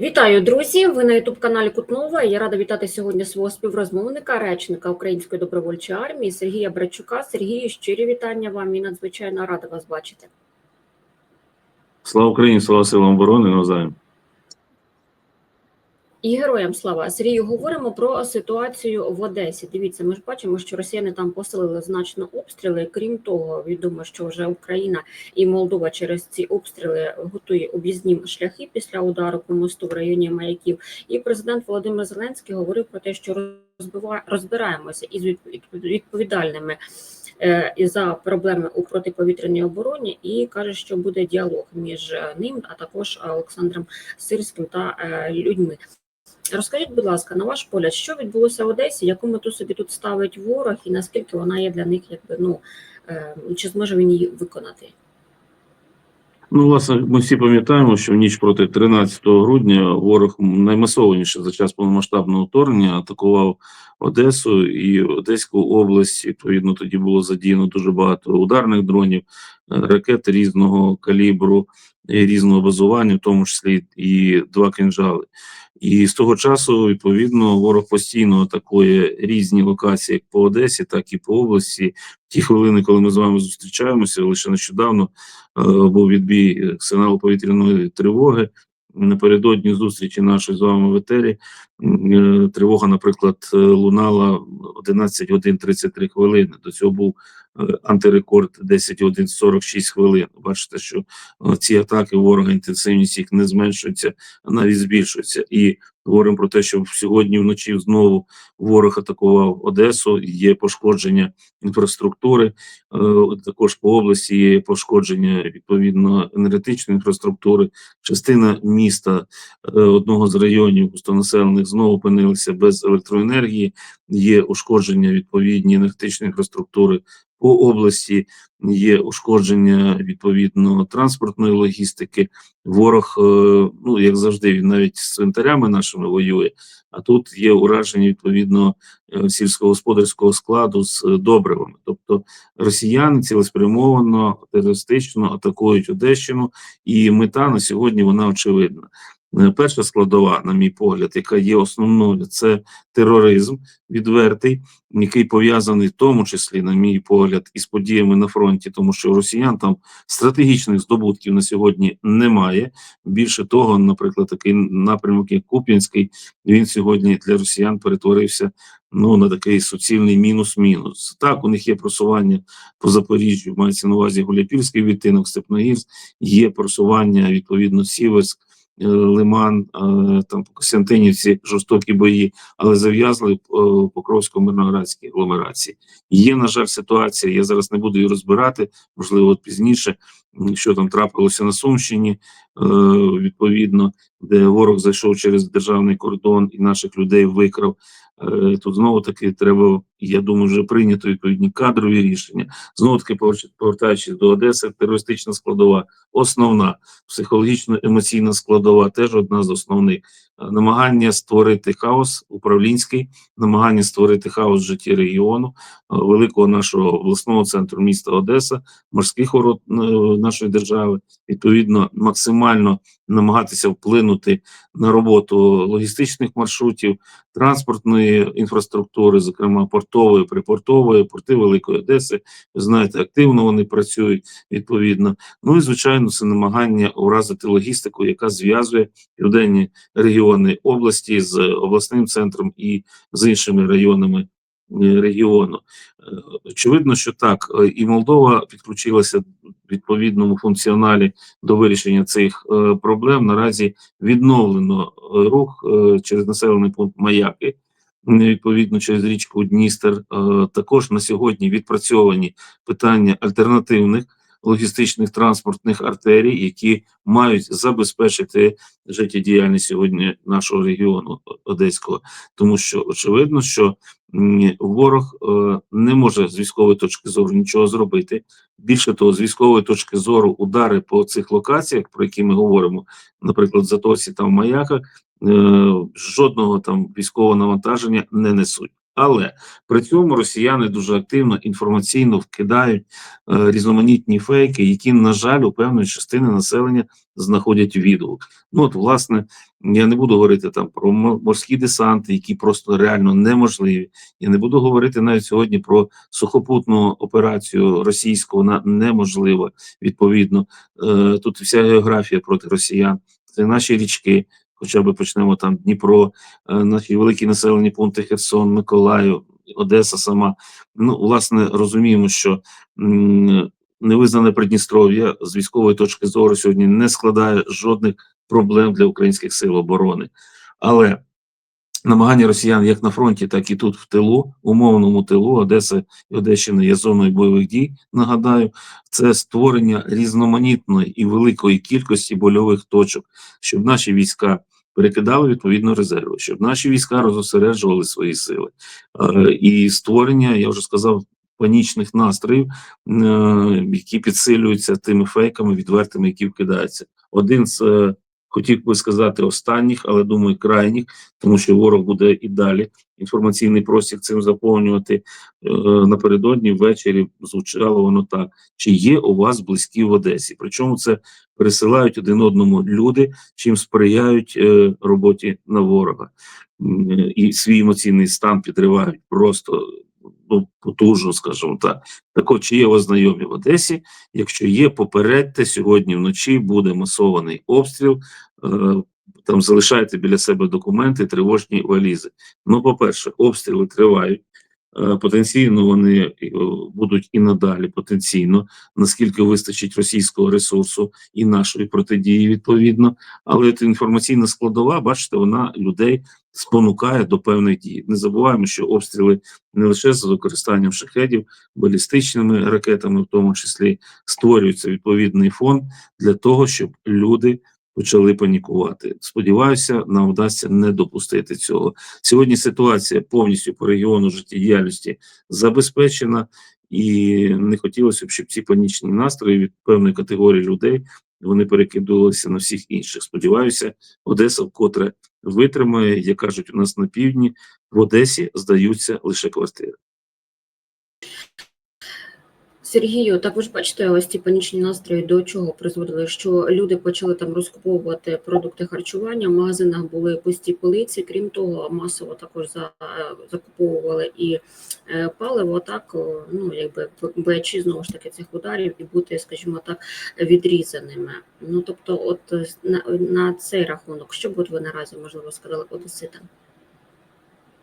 Вітаю, друзі! Ви на ютуб-каналі Кутнова. Я рада вітати сьогодні свого співрозмовника, речника Української добровольчої армії Сергія Брачука. Сергію, щирі вітання вам і надзвичайно рада вас бачити. Слава Україні, слава силам оборони навзаєм. І героям слава Сергію, говоримо про ситуацію в Одесі. Дивіться, ми ж бачимо, що росіяни там посилили значно обстріли. Крім того, відомо, що вже Україна і Молдова через ці обстріли готує об'їзні шляхи після удару по мосту в районі маяків. І президент Володимир Зеленський говорив про те, що розбираємося із відповідальними е, за проблеми у протиповітряній обороні, і каже, що буде діалог між ним, а також Олександром Сирським та е, людьми. Розкажіть, будь ласка, на ваш погляд, що відбулося в Одесі, яку мету собі тут ставить ворог, і наскільки вона є для них, якби ну е, чи зможе він її виконати? Ну, власне, ми всі пам'ятаємо, що в ніч проти 13 грудня ворог наймасованіше за час повномасштабного вторгнення атакував Одесу і Одеську область. Відповідно, тоді було задіяно дуже багато ударних дронів, ракет різного калібру, різного базування, в тому числі і два кинжали. І з того часу, відповідно, ворог постійно атакує різні локації, як по Одесі, так і по області. Ті хвилини, коли ми з вами зустрічаємося, лише нещодавно е, був відбій сигналу повітряної тривоги. Напередодні зустрічі нашої з вами в етері е, тривога, наприклад, лунала 11 годин 33 хвилини. До цього був е, антирекорд 10 годин 46 хвилин. Бачите, що е, ці атаки ворога інтенсивність їх не зменшується, навіть збільшується. І говоримо про те, що сьогодні вночі знову ворог атакував Одесу. Є пошкодження інфраструктури. Е, також по області є пошкодження відповідно енергетичної інфраструктури. Частина міста одного з районів густонаселених знову опинилися без електроенергії. Є ушкодження відповідні енергетичної інфраструктури по області. Є ушкодження відповідно транспортної логістики. Ворог, ну як завжди, він навіть з цвинтарями нашими воює. А тут є ураження відповідно сільськогосподарського складу з добривами. Тобто росіяни цілеспрямовано терористично атакують Одещину, і мета на сьогодні вона очевидна. Перша складова, на мій погляд, яка є основною, це тероризм відвертий, який пов'язаний в тому числі, на мій погляд, із подіями на фронті, тому що росіян там стратегічних здобутків на сьогодні немає. Більше того, наприклад, такий напрямок, як Куп'янський, він сьогодні для росіян перетворився ну на такий суцільний мінус-мінус. Так, у них є просування по Запоріжжю, мається на увазі Гуляпільський відтинок, Степногірськ, є просування відповідно Сіверськ. Лиман, там по Костянтинівці жорстокі бої, але зав'язли в Покровсько-Мирноградській агломерації. Є, на жаль, ситуація. Я зараз не буду її розбирати, можливо, пізніше, що там трапилося на Сумщині, відповідно, де ворог зайшов через державний кордон і наших людей викрав. Тут знову таки треба, я думаю, вже прийнято відповідні кадрові рішення. Знову таки, повертаючись до Одеси, терористична складова, основна психологічно-емоційна складова, теж одна з основних намагання створити хаос управлінський, намагання створити хаос в житті регіону, великого нашого обласного центру міста Одеса, морських ворот нашої держави, відповідно, максимально намагатися вплинути на роботу логістичних маршрутів, транспортної інфраструктури, зокрема портової, припортової, порти Великої Одеси. Ви знаєте, активно вони працюють відповідно. Ну і звичайно, це намагання уразити логістику, яка зв'язує південні регіони області з обласним центром і з іншими районами. Регіону очевидно, що так, і Молдова підключилася відповідному функціоналі до вирішення цих е, проблем. Наразі відновлено рух е, через населений пункт Маяки, відповідно через річку Дністер. Е, також на сьогодні відпрацьовані питання альтернативних логістичних транспортних артерій, які мають забезпечити життєдіяльність сьогодні нашого регіону Одеського, тому що очевидно, що ворог е, не може з військової точки зору нічого зробити. Більше того, з військової точки зору удари по цих локаціях, про які ми говоримо, наприклад, в Затосі та в Маяках, е, жодного там військового навантаження не несуть. Але при цьому росіяни дуже активно інформаційно вкидають е, різноманітні фейки, які, на жаль, у певної частини населення знаходять відгук. Ну от, власне, я не буду говорити там про морські десанти, які просто реально неможливі. Я не буду говорити навіть сьогодні про сухопутну операцію російську, вона неможлива. Відповідно, е, тут вся географія проти росіян. Це наші річки, хоча б почнемо там Дніпро, е, наші великі населені пункти Херсон, Миколаїв, Одеса сама. Ну, власне, розуміємо, що невизнане Придністров'я з військової точки зору сьогодні не складає жодних проблем для українських сил оборони. Але намагання росіян як на фронті, так і тут в тилу, умовному тилу Одеса і Одещина є зоною бойових дій. Нагадаю, це створення різноманітної і великої кількості больових точок, щоб наші війська перекидали відповідно резерви, щоб наші війська розосереджували свої сили. Е, І створення, я вже сказав, панічних настроїв, е, які підсилюються тими фейками, відвертими, які вкидаються. Один з е, хотів би сказати останніх, але думаю, крайніх, тому що ворог буде і далі інформаційний простір цим заповнювати. Е, Напередодні ввечері звучало воно так: чи є у вас близькі в Одесі? Причому це пересилають один одному люди, чим сприяють е, роботі на ворога і свій емоційний стан підривають просто ну, потужно, скажімо так. Так от, чи є у вас знайомі в Одесі? Якщо є, попередьте сьогодні вночі буде масований обстріл. Е, там залишайте біля себе документи, тривожні валізи. Ну, по-перше, обстріли тривають. Е, Потенційно вони е, будуть і надалі потенційно, наскільки вистачить російського ресурсу і нашої протидії відповідно. Але інформаційна складова, бачите, вона людей спонукає до певних дій. Не забуваємо, що обстріли не лише з використанням шахедів, балістичними ракетами, в тому числі створюється відповідний фон для того, щоб люди почали панікувати. Сподіваюся, нам вдасться не допустити цього. Сьогодні ситуація повністю по регіону життєдіяльності забезпечена, і не хотілося б, щоб ці панічні настрої від певної категорії людей вони перекидувалися на всіх інших. Сподіваюся, Одеса вкотре витримає, як кажуть, у нас на півдні в Одесі здаються лише квартири. Сергію, так ви ж бачите, ось ці панічні настрої до чого призводили, що люди почали там розкуповувати продукти харчування, в магазинах були пусті полиці. Крім того, масово також за, закуповували і е, паливо. Так ну якби боячи знову ж таки цих ударів і бути, скажімо так, відрізаними. Ну тобто, от е, на, на цей рахунок, що б от ви наразі можливо сказали одеситам?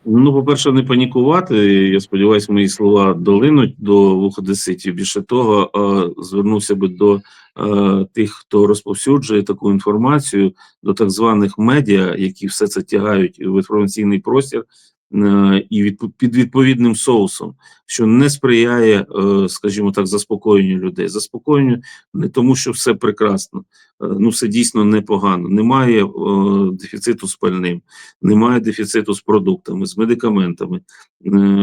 Ну, по-перше, не панікувати. Я сподіваюся, мої слова долинуть до вуходеситів. Більше того, е, звернувся би до е, тих, хто розповсюджує таку інформацію, до так званих медіа, які все це тягають в інформаційний простір. Е, І від, під відповідним соусом, що не сприяє, е, скажімо так, заспокоєнню людей. Заспокоєнню не тому, що все прекрасно, е, ну все дійсно непогано. Немає дефіциту з пальним, немає дефіциту з продуктами, з медикаментами.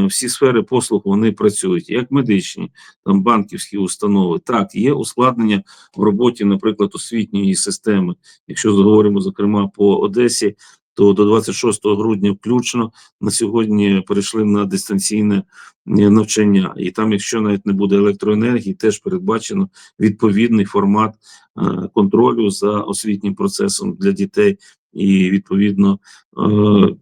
Всі сфери послуг вони працюють, як медичні, там банківські установи. Так, є ускладнення в роботі, наприклад, освітньої системи. Якщо говоримо зокрема по Одесі, то до 26 грудня включно на сьогодні перейшли на дистанційне е, навчання, і там, якщо навіть не буде електроенергії, теж передбачено відповідний формат е, контролю за освітнім процесом для дітей, і відповідно е,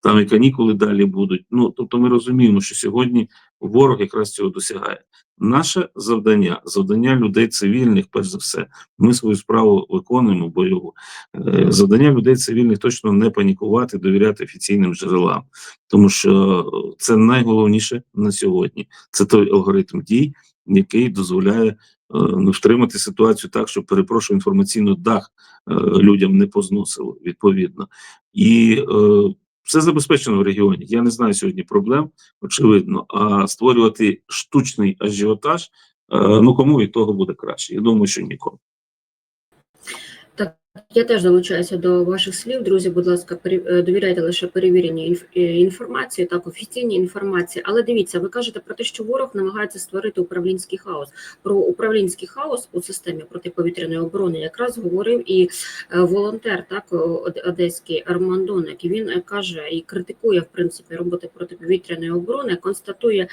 там і канікули далі будуть. Ну тобто, ми розуміємо, що сьогодні ворог якраз цього досягає. Наше завдання, завдання людей цивільних, перш за все, ми свою справу виконуємо бойову. Е, Завдання людей цивільних точно не панікувати, довіряти офіційним джерелам, тому що це найголовніше на сьогодні. Це той алгоритм дій, який дозволяє е, ну, втримати ситуацію так, щоб перепрошую інформаційно дах е, людям не позносило відповідно. І е, все забезпечено в регіоні. Я не знаю сьогодні проблем, очевидно. А створювати штучний ажіотаж, е, ну кому від того буде краще? Я думаю, що нікому. Я теж долучаюся до ваших слів. Друзі, будь ласка, е, довіряйте лише перевіреній е, інформації, так офіційній інформації. Але дивіться, ви кажете про те, що ворог намагається створити управлінський хаос. Про управлінський хаос у системі протиповітряної оборони якраз говорив і е, волонтер, так одеський Арман Доник. Він каже і критикує в принципі роботи протиповітряної оборони. Констатує,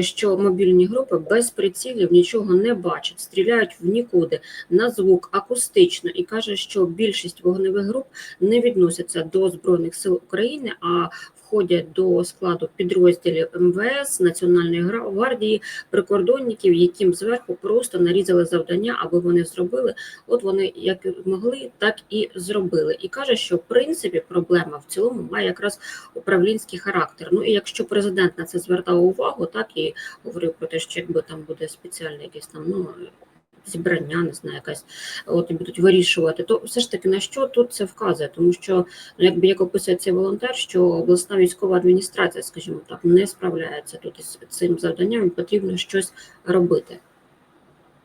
що мобільні групи без прицілів нічого не бачать, стріляють в нікуди на звук акустично і каже, що більшість вогневих груп не відносяться до збройних сил України, а входять до складу підрозділів МВС, Національної гвардії, прикордонників, яким зверху просто нарізали завдання, аби вони зробили. От вони як могли, так і зробили. І каже, що в принципі проблема в цілому має якраз управлінський характер. Ну і якщо президент на це звертав увагу, так і говорив про те, що якби там буде спеціальне якесь там ну зібрання, не знаю, якась от будуть вирішувати, то все ж таки на що тут це вказує? Тому що ну, якби як описує цей волонтер, що обласна військова адміністрація, скажімо так, не справляється тут із цим завданням, потрібно щось робити.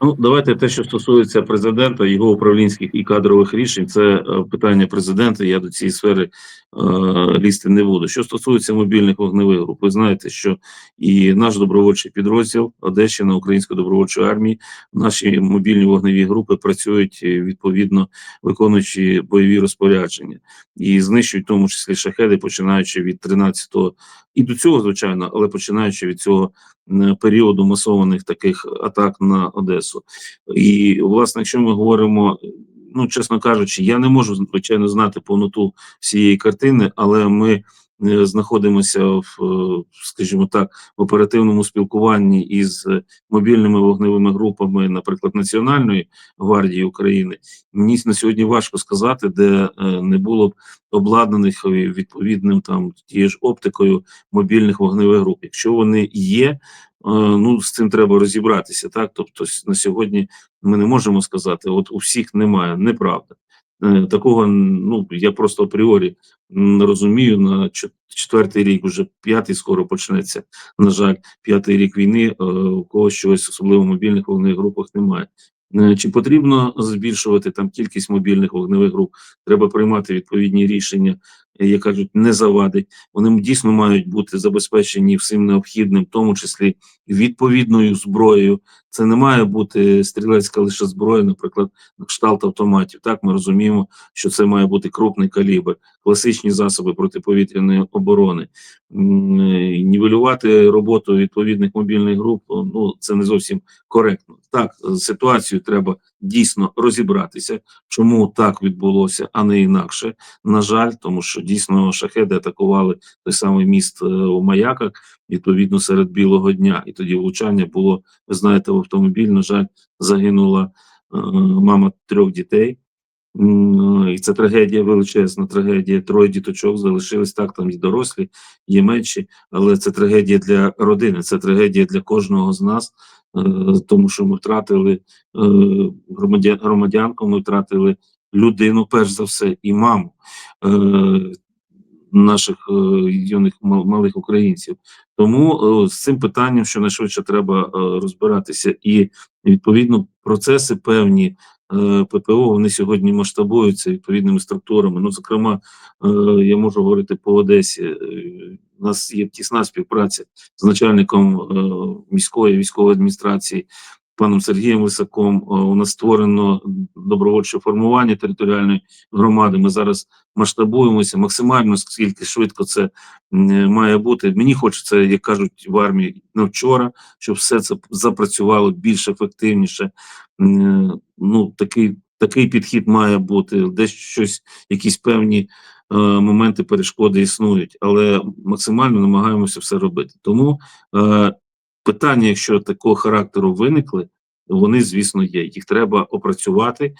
Ну, давайте те, що стосується президента, його управлінських і кадрових рішень, це е, питання президента. Я до цієї сфери е, лізти не буду. Що стосується мобільних вогневих груп, ви знаєте, що і наш добровольчий підрозділ Одещина Української добровольчої армії, наші мобільні вогневі групи працюють е, відповідно виконуючи бойові розпорядження і знищують в тому числі шахеди, починаючи від 13-го і до цього, звичайно, але починаючи від цього періоду масованих таких атак на Одесу. І власне, якщо ми говоримо, ну чесно кажучи, я не можу звичайно знати повноту всієї картини, але ми знаходимося в, е, скажімо так, в оперативному спілкуванні із е, мобільними вогневими групами, наприклад, Національної гвардії України. Мені на сьогодні важко сказати, де е, не було б обладнаних е, відповідним там тією ж оптикою мобільних вогневих груп. Якщо вони є, е, ну з цим треба розібратися. Так, тобто на сьогодні ми не можемо сказати, от у всіх немає, неправда. Е, Такого ну я просто апріорі не розумію. На четвертий рік, уже п'ятий скоро почнеться. На жаль, п'ятий рік війни. е, У когось чогось особливо мобільних вогневих групах немає. Е, Чи потрібно збільшувати там кількість мобільних вогневих груп? Треба приймати відповідні рішення, як кажуть, не завадить. Вони дійсно мають бути забезпечені всім необхідним, в тому числі відповідною зброєю. Це не має бути стрілецька лише зброя, наприклад, на кшталт автоматів. Так ми розуміємо, що це має бути крупний калібр, класичні засоби протиповітряної оборони. Е, Нівелювати роботу відповідних мобільних груп ну це не зовсім коректно. Так, з ситуацією треба дійсно розібратися, чому так відбулося, а не інакше. На жаль, тому що дійсно шахеди атакували той самий міст е, у маяках, відповідно серед білого дня, і тоді влучання було. Ви знаєте, в автомобіль, на жаль, загинула е, мама трьох дітей. І це трагедія, величезна трагедія. Троє діточок залишились так, там і дорослі, є менші, але це трагедія для родини, це трагедія для кожного з нас, е, тому що ми втратили е, громадянку, ми втратили людину, перш за все, і маму е, наших е, юних мал- малих українців. Тому е, з цим питанням щонайшвидше треба е, розбиратися, і відповідно процеси певні е, ППО вони сьогодні масштабуються відповідними структурами. Ну, зокрема, е, я можу говорити по Одесі. Е, У нас є тісна співпраця з начальником міської військової адміністрації. Паном Сергієм Лисаком Е, у нас створено добровольче формування територіальної громади. Ми зараз масштабуємося максимально, скільки швидко це має бути. Мені хочеться, як кажуть в армії, на вчора, щоб все це запрацювало більш ефективніше. Ну, такий, такий підхід має бути. Десь щось, якісь певні е, моменти перешкоди існують, але максимально намагаємося все робити. Тому е, питання, якщо такого характеру виникли. Вони, звісно, є. Їх треба опрацювати е,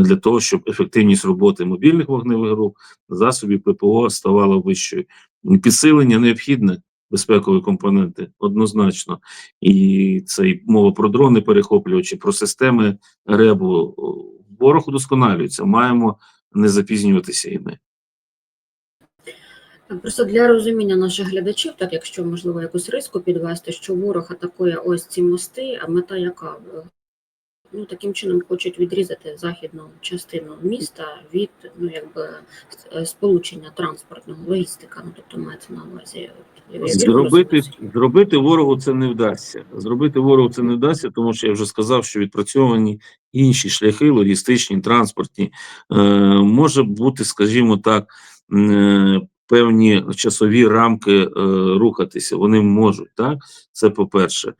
для того, щоб ефективність роботи мобільних вогневих груп, засобів ППО ставала вищою. Підсилення необхідне, безпекові компоненти однозначно. І це і мова про дрони перехоплювачі, про системи РЕБу. Ворог удосконалюється. Маємо не запізнюватися і ми. Просто для розуміння наших глядачів, так якщо можливо якусь риску підвести, що ворог атакує ось ці мости, а мета яка ну таким чином хочуть відрізати західну частину міста від ну якби е, сполучення транспортного логістика. Ну тобто мається на увазі Зробити, зробити ворогу це не вдасться. Зробити ворогу це не вдасться, тому що я вже сказав, що відпрацьовані інші шляхи, логістичні, транспортні, е, може бути, скажімо так, е, певні часові рамки е, рухатися. Вони можуть, так? Це по-перше.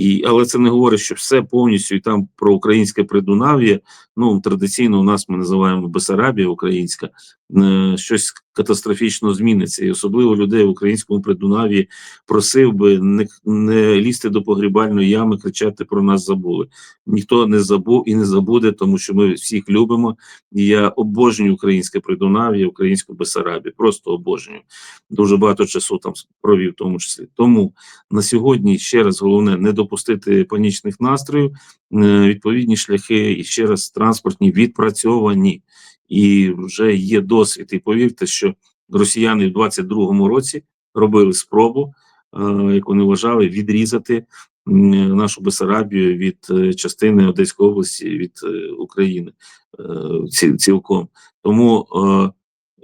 І, але це не говорить, що все повністю і там про українське придунав'я. Ну, традиційно у нас ми називаємо Бесарабія українська, е, щось катастрофічно зміниться. І особливо людей в українському придунав'ї просив би не, не лізти до погрібальної ями, кричати про нас забули. Ніхто не забув і не забуде, тому що ми всіх любимо. І я обожнюю українське придунав'я, українську Бесарабію. Просто обожнюю. Дуже багато часу там провів, в тому числі. Тому на сьогодні ще раз головне не допустити панічних настроїв, е, відповідні шляхи і ще раз транспортні відпрацьовані. І вже є досвід. І повірте, що росіяни в 22-му році робили спробу, е, як вони вважали, відрізати нашу Бесарабію від е, частини Одеської області від України цілком. Тому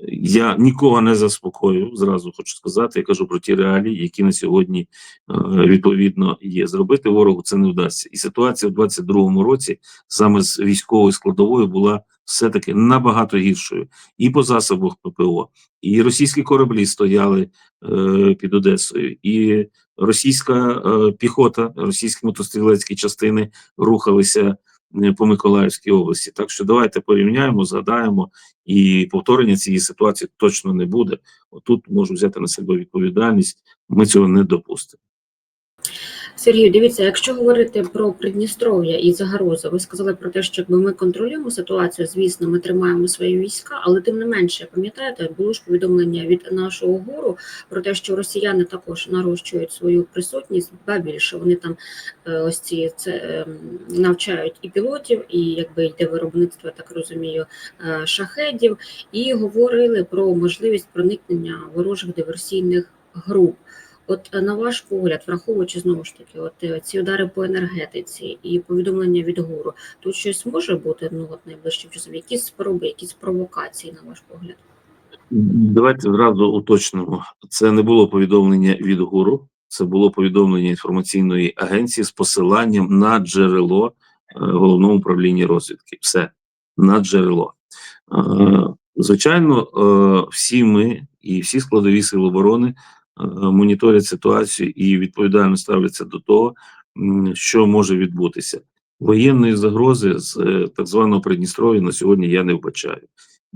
я нікого не заспокою, зразу хочу сказати. Я кажу про ті реалії, які на сьогодні е, відповідно є. Зробити ворогу це не вдасться. І ситуація в 22-му році саме з військовою складовою була все-таки набагато гіршою і по засобах ППО, і російські кораблі стояли е, під Одесою, і російська е, піхота, російські мотострілецькі частини рухалися по Миколаївській області. Так що давайте порівняємо, згадаємо, і повторення цієї ситуації точно не буде. Отут можу взяти на себе відповідальність. Ми цього не допустимо. Сергію, дивіться, якщо говорити про Придністров'я і загрозу, ви сказали про те, що якби ми контролюємо ситуацію, звісно, ми тримаємо свої війська, але тим не менше, пам'ятаєте, було ж повідомлення від нашого гуру про те, що росіяни також нарощують свою присутність, ба більше вони там е, ось ці це ем, навчають і пілотів, і якби йде виробництво, так розумію, е, шахедів, і говорили про можливість проникнення ворожих диверсійних груп. От е, на ваш погляд, враховуючи знову ж таки, от е, ці удари по енергетиці і повідомлення від гуру, тут щось може бути ну от найближчим часом, якісь спроби, якісь провокації, на ваш погляд? Давайте зразу уточнимо. Це не було повідомлення від гуру, це було повідомлення інформаційної агенції з посиланням на джерело е, головного управління розвідки. Все на джерело. Звичайно, всі ми і всі складові сил оборони моніторять ситуацію і відповідально ставляться до того, що може відбутися. Воєнної загрози з е, так званого Придністров'я на сьогодні я не вбачаю.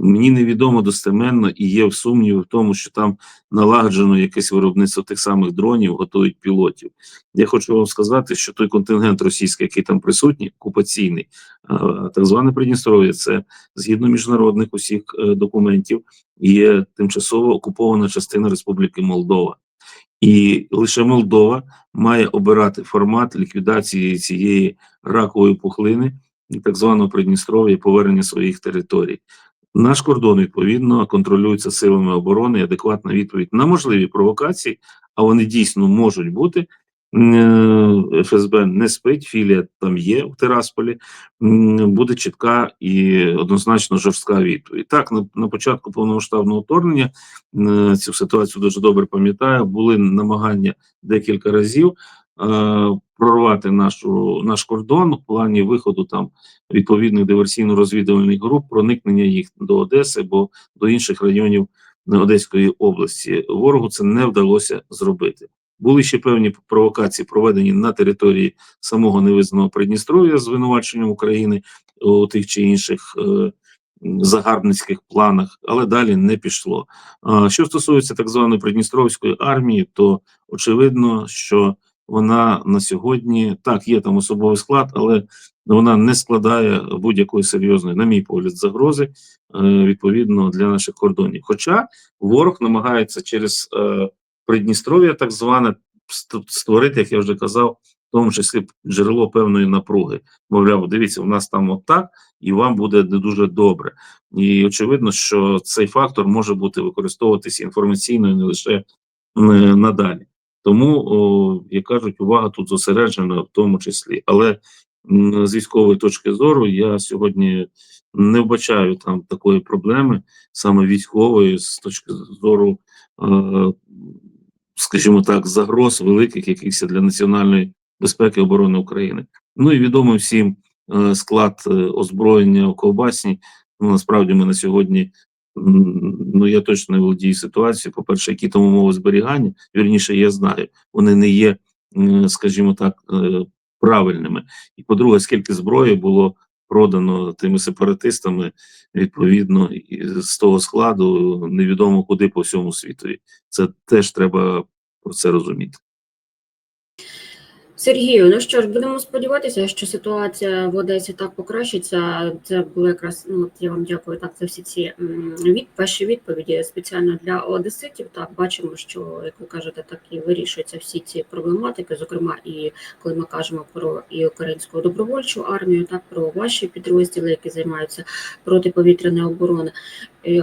Мені невідомо достеменно і є сумніви в тому, що там налагоджено якесь виробництво тих самих дронів, готують пілотів. Я хочу вам сказати, що той контингент російський, який там присутній, окупаційний, е, так зване Придністров'я, це згідно міжнародних усіх е, документів, є тимчасово окупована частина Республіки Молдова. І лише Молдова має обирати формат ліквідації цієї ракової пухлини, так званого Придністров'я, повернення своїх територій. Наш кордон відповідно контролюється силами оборони. Адекватна відповідь на можливі провокації, а вони дійсно можуть бути. Е, ФСБ не спить, філія там є в Тирасполі. м, Буде чітка і однозначно жорстка відповідь. Так, на, на початку повномасштабного вторгнення е, цю ситуацію дуже добре пам'ятаю. Були намагання декілька разів прорвати нашу наш кордон в плані виходу там відповідних диверсійно-розвідувальних груп, проникнення їх до Одеси або до інших районів Одеської області. Ворогу це не вдалося зробити. Були ще певні провокації, проведені на території самого невизнаного Придністров'я з звинуваченням України у тих чи інших е, загарбницьких планах, але далі не пішло. А що стосується так званої Придністровської армії, то очевидно, що вона на сьогодні так є там особовий склад, але вона не складає будь-якої серйозної, на мій погляд, загрози е, відповідно для наших кордонів. Хоча ворог намагається через е, Придністров'я, так зване, створити, як я вже казав, в тому числі джерело певної напруги. Мовляв, дивіться, у нас там отак, і вам буде не дуже добре. І очевидно, що цей фактор може бути використовуватися інформаційно і не лише е, надалі. Тому, як кажуть, увага тут зосереджена в тому числі. Але з військової точки зору, я сьогодні не вбачаю там такої проблеми, саме військової, з точки зору, е, скажімо так, загроз великих якихось для національної безпеки і оборони України. Ну і відомий всім е, склад е, озброєння у Ковбасні. Ну насправді ми на сьогодні. Ну, я точно не володію ситуацією. По-перше, які там умови зберігання, вірніше, я знаю, вони не є, скажімо так, е, правильними. І по-друге, скільки зброї було продано тими сепаратистами, відповідно, з того складу невідомо куди по всьому світові. Це теж треба про це розуміти. Сергію, ну що ж, будемо сподіватися, що ситуація в Одесі так покращиться. Це було якраз ну я вам дякую так за всі ці від перші відповіді спеціально для одеситів. Так бачимо, що як ви кажете, так і вирішуються всі ці проблематики. Зокрема, і коли ми кажемо про і українську добровольчу армію, так про ваші підрозділи, які займаються протиповітряною обороною. І,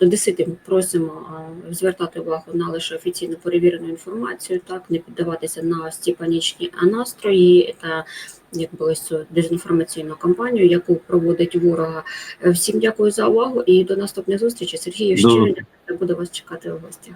Одесити просимо звертати увагу на лише офіційно перевірену інформацію, так не піддаватися на ось ці панічні настрої та якби ось цю дезінформаційну кампанію, яку проводить ворога. Е, Всім дякую за увагу і до наступних зустрічі. Сергію, щиро дякую, буду вас чекати у гостях.